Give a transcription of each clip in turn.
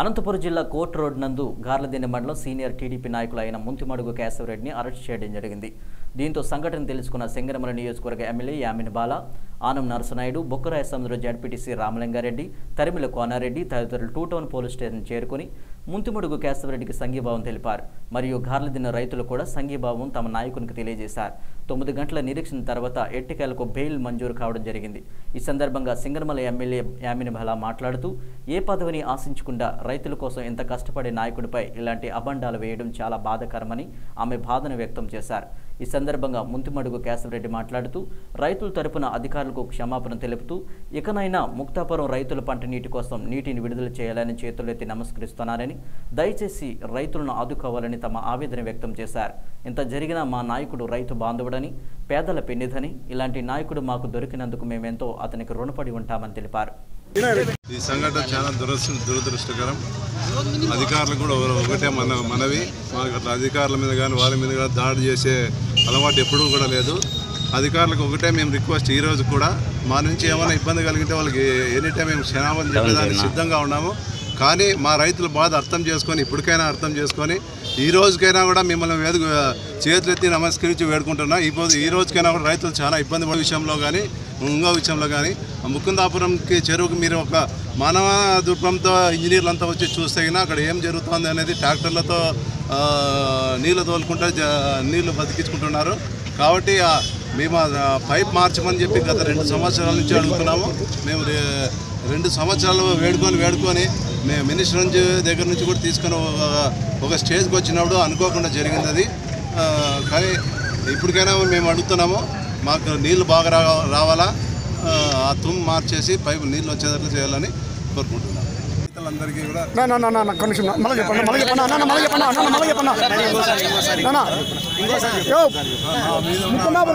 అనంతపురం జిల్లా court road నందు గార్లదిన్నె మండలం సీనియర్ టీడీపీ నాయకులు అయిన ముంతిమడుగు కేశవరెడ్డిని అరెస్ట్ చేయడం జరిగింది. దీంతో సంఘటన తెలుసుకున్న సింగనమల నియోజకవర్గ ఎమ్మెల్యే యామిని బాల ఆనం నరసనాయుడు బొక్కరాయ సముద్ర జడ్పీటీసీ రామలింగారెడ్డి తరిమిల కోనారెడ్డి తదితరులు టూ టౌన్ పోలీస్ స్టేషన్ చేరుకుని ముంతిముడుగు కేశవరెడ్డికి సంఘీభావం తెలిపారు. మరియు గార్లదిన్న రైతులు కూడా సంఘీభావం తమ నాయకునికి తెలియజేశారు. తొమ్మిది గంటల నిరీక్షణ తర్వాత ఎట్టికేలకు బెయిల్ మంజూరు కావడం జరిగింది. ఈ సందర్భంగా సింగరమల ఎమ్మెల్యే యామిని బాల మాట్లాడుతూ ఏ పదవిని ఆశించకుండా రైతుల కోసం ఎంత కష్టపడే నాయకుడిపై ఇలాంటి అబండాలు వేయడం చాలా బాధాకరమని ఆమె బాధను వ్యక్తం చేశారు. ఈ సందర్భంగా ముంతిమడుగు కేశవరెడ్డి మాట్లాడుతూ రైతుల తరపున అధికారులకు క్షమాపణ తెలుపుతూ ఇకనైనా ముక్తాపురం రైతుల పంట నీటి కోసం నీటిని విడుదల చేయాలని చేతులెత్తి నమస్కరిస్తున్నారని దయచేసి రైతులను ఆదుకోవాలని తమ ఆవేదన వ్యక్తం చేశారు. ఇంత జరిగినా మా నాయకుడు రైతు బాంధవుడని పేదల పెన్నిధని ఇలాంటి నాయకుడు మాకు దొరికినందుకు మేమెంతో అతనికి రుణపడి ఉంటామని తెలిపారు. ఈ సంఘటన చాలా దురదృష్టకరం. అధికారులకు కూడా ఒక- ఒకటే మన మనవి. మాకు అట్లా అధికారుల మీద కానీ వాళ్ళ మీద కానీ దాడి చేసే అలవాటు ఎప్పుడూ కూడా లేదు. అధికారులకు ఒకటే మేము రిక్వెస్ట్ ఈ రోజు కూడా మా నుంచి ఏమైనా ఇబ్బంది కలిగితే వాళ్ళకి ఎనీ టైం మేము క్షమాపణ చెప్పేదానికి సిద్ధంగా ఉన్నాము. కానీ మా రైతుల బాధ అర్థం చేసుకొని ఇప్పటికైనా అర్థం చేసుకొని ఈ రోజుకైనా కూడా మిమ్మల్ని వేదిక చేతులెత్తి నమస్కరించి వేడుకుంటున్నా. ఈ రోజు ఈ రోజుకైనా కూడా రైతులు చాలా ఇబ్బంది పడే విషయంలో కానీ ఇంకో విషయంలో కానీ ముకుందాపురంకి చెరువుకి మీరు ఒక మానవ దుర్గంతో ఇంజనీర్లు అంతా వచ్చి చూస్తేగినా అక్కడ ఏం జరుగుతుంది అనేది ట్రాక్టర్లతో నీళ్ళు నీళ్ళు తోలుకుంటూ నీళ్ళు బతికించుకుంటున్నారు. కాబట్టి మేము పైప్ మార్చమని చెప్పి గత రెండు సంవత్సరాల నుంచి అడుగుతున్నాము. మేము రెండు సంవత్సరాలు వేడుకొని వేడుకొని మేము మినిస్టర్ నుంచి దగ్గర నుంచి కూడా తీసుకొని ఒక- ఒక స్టేజ్కి వచ్చినప్పుడు అనుకోకుండా జరిగింది అది. కానీ ఇప్పటికైనా మేము అడుగుతున్నాము మాకు నీళ్ళు బాగా రా రావాలా? ఆ, తుమ్ మార్చేసి పైపు నీళ్ళు వచ్చేటట్లు చేయాలని కోరుకుంటున్నాను.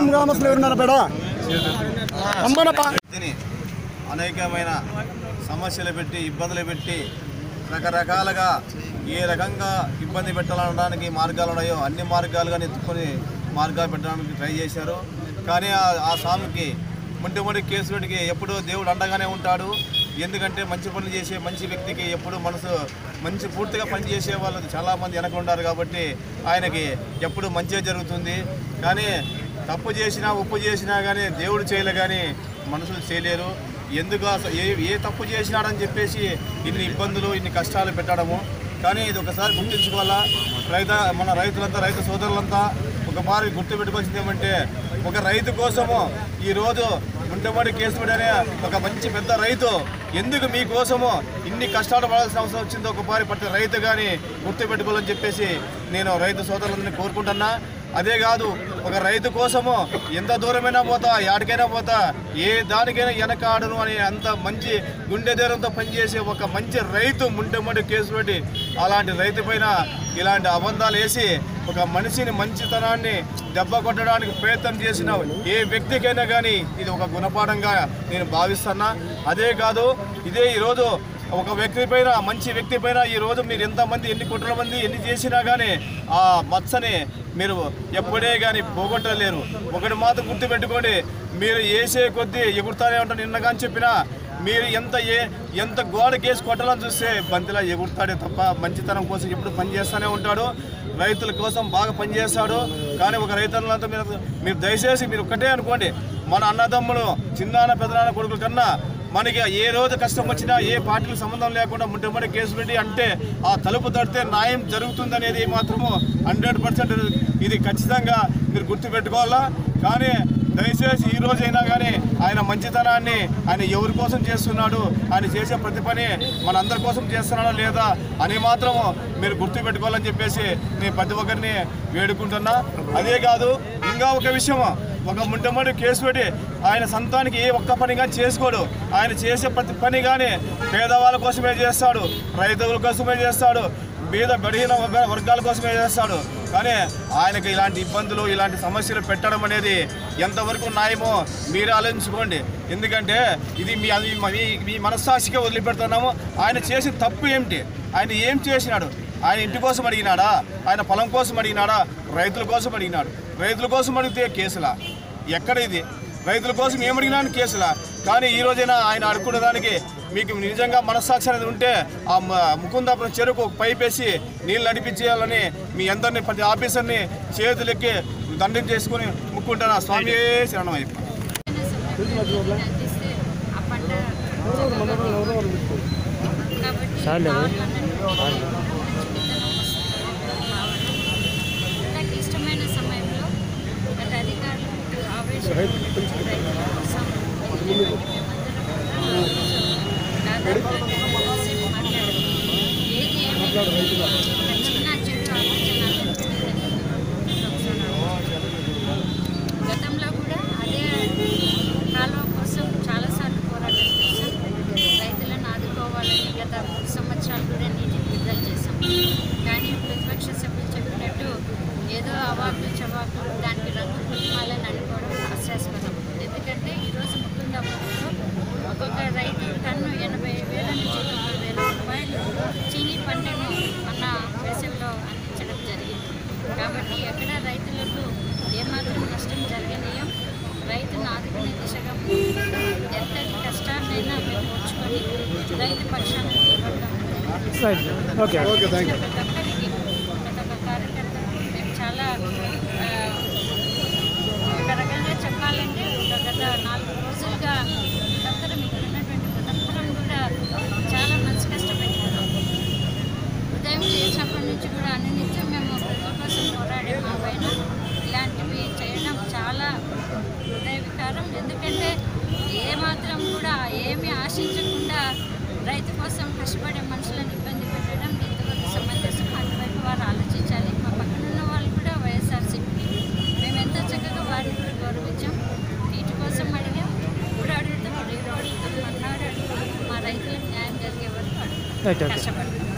గ్రామస్తులు ఎవరున్నారా బేడ అనేకమైన సమస్యలు పెట్టి ఇబ్బందులు పెట్టి రకరకాలుగా ఏ రకంగా ఇబ్బంది పెట్టాలనడానికి మార్గాలు ఉన్నాయో అన్ని మార్గాలుగా ఎత్తుకొని మార్గాలు పెట్టడానికి ట్రై చేశారు. కానీ ఆ- ఆ స్వామికి ముంటిముడి కేసుడికి ఎప్పుడూ దేవుడు అండగానే ఉంటాడు. ఎందుకంటే మంచి పనులు చేసే మంచి వ్యక్తికి ఎప్పుడు మనసు మంచి పూర్తిగా పనిచేసే వాళ్ళు చాలామంది వెనక ఉండారు కాబట్టి ఆయనకి ఎప్పుడు మంచిగా జరుగుతుంది. కానీ తప్పు చేసినా ఉప్పు చేసినా కానీ దేవుడు చేయలే కానీ మనుషులు చేయలేరు. ఎందుకు అసలు ఏ ఏ తప్పు చేసినాడని చెప్పేసి ఇన్ని ఇబ్బందులు ఇన్ని కష్టాలు పెట్టడము. కానీ ఇది ఒకసారి గుర్తించుకోవాలా? రైత మన రైతులంతా రైతు సోదరులంతా ఒక మారి గుర్తుపెట్టుకోవాల్సింది ఏమంటే ఒక రైతు కోసము ఈరోజు గుంటమడి కేసుమడి అనే ఒక మంచి పెద్ద రైతు ఎందుకు మీకోసము ఇన్ని కష్టాలు పడాల్సిన అవసరం వచ్చిందో ఒక పారి పట్టిన రైతు కానీ గుర్తుపెట్టుకోవాలని చెప్పేసి నేను రైతు సోదరులందరినీ కోరుకుంటున్నా. అదే కాదు ఒక రైతు కోసము ఎంత దూరమైనా పోతా యాడికైనా పోతా ఏ దానికైనా వెనకాడను అని అంత మంచి గుండె దూరంతో పనిచేసే ఒక మంచి రైతు ముంటమడి కేసు పెట్టి అలాంటి రైతు పైన ఇలాంటి అబద్ధాలు వేసి ఒక మనిషిని మంచితనాన్ని దెబ్బ కొట్టడానికి ప్రయత్నం చేసిన ఏ వ్యక్తికైనా కానీ ఇది ఒక గుణపాఠంగా నేను భావిస్తున్నా. అదే కాదు ఇదే ఈరోజు ఒక వ్యక్తి పైన మంచి వ్యక్తి పైన ఈ రోజు మీరు ఎంతమంది ఎన్ని కోట్ల మంది ఎన్ని చేసినా కానీ ఆ మచ్చని మీరు ఎప్పుడే కానీ పోగొట్టలేరు. ఒకటి మాత్రం గుర్తుపెట్టుకోండి మీరు వేసే కొద్దీ ఎగురుతానే ఉంటాను నిన్నగాని చెప్పినా మీరు ఎంత ఏ ఎంత గోడ కేసు కొట్టాలని చూస్తే బంతిలా ఎగురుతాడే తప్ప మంచితనం కోసం ఎప్పుడు పనిచేస్తూనే ఉంటాడు. రైతుల కోసం బాగా పనిచేస్తాడు కానీ ఒక రైతులంతా మీరు మీరు దయచేసి మీరు ఒక్కటే అనుకోండి. మన అన్నదమ్ములు చిన్నాన్న పెద్దనాన్న కొడుకుల కన్నా మనకి ఏ రోజు కష్టం వచ్చినా ఏ పార్టీలకు సంబంధం లేకుండా ముట్టమని కేసు పెట్టి అంటే ఆ తలుపు తడితే న్యాయం జరుగుతుందనేది మాత్రము హండ్రెడ్ పర్సెంట్ ఇది ఖచ్చితంగా మీరు గుర్తుపెట్టుకోవాలా? కానీ దయచేసి ఈ రోజైనా కానీ ఆయన మంచితనాన్ని ఆయన ఎవరి కోసం చేస్తున్నాడు ఆయన చేసే ప్రతి పని మన అందరి కోసం చేస్తున్నాడా లేదా అని మాత్రం మీరు గుర్తుపెట్టుకోవాలని చెప్పేసి నేను ప్రతి ఒక్కరిని వేడుకుంటున్నా. అదే కాదు ఇంకా ఒక విషయం ఒక ముంటమ్మడి కేసు పెట్టి ఆయన సంతానికి ఏ ఒక్క పని కానీ చేసుకోడు. ఆయన చేసే ప్రతి పని కానీ పేదవాళ్ళ కోసమే చేస్తాడు రైతుల కోసమే చేస్తాడు మీద బడిన వర్గాల కోసమే చేస్తాడు? కానీ ఆయనకు ఇలాంటి ఇబ్బందులు ఇలాంటి సమస్యలు పెట్టడం అనేది ఎంతవరకు న్యాయమో మీరు ఆలోచించుకోండి. ఎందుకంటే ఇది మీ అది మీ మీ మనస్సాక్షిగా వదిలిపెడుతున్నాము. ఆయన చేసిన తప్పు ఏమిటి? ఆయన ఏం చేసినాడు? ఆయన ఇంటి కోసం అడిగినాడా? ఆయన పొలం కోసం అడిగినాడా? రైతుల కోసం అడిగినాడు. రైతుల కోసం అడిగితే కేసులా? ఎక్కడ ఇది? రైతుల కోసం ఏం అడిగినా కేసులా. కానీ ఈ రోజైనా ఆయన అడుక్కునే దానికి మీకు నిజంగా మనస్సాక్షి అనేది ఉంటే ఆ ముకుందాపురం చెరుకు ఒక పైప్ వేసి నీళ్ళు నడిపించేయాలని మీ అందరినీ ప్రతి ఆఫీసర్ని చేతులెక్కి దండం చేసుకుని ముక్కుంటాను. స్వామి శరణం అయిపో. రైతుల దిశగా ఎంతటి కష్టాన్నైనా మేము ఓర్చుకొని రైతు పక్షాన నిలబడతాం ఓకే ఓకే థ్యాంక్ యూ ఏమీ ఆశించకుండా రైతు కోసం కష్టపడే మనుషులను ఇబ్బంది పెట్టడం ఎంతవరకు సమంజసం అటువైపు వారు ఆలోచించాలి. మా పక్కన ఉన్న వాళ్ళు కూడా వైఎస్ఆర్సీపీ. మేము ఎంతో చక్కగా వారిని కూడా గౌరవించాం. వీటి కోసం అడిగాం. ఇప్పుడు అడుగుతాం రేపు అడుగుతాం మన్నాడు అడుగుతాం. మా రైతులకు న్యాయం జరిగే వరకు అడుగుతాం. కష్టపడతాం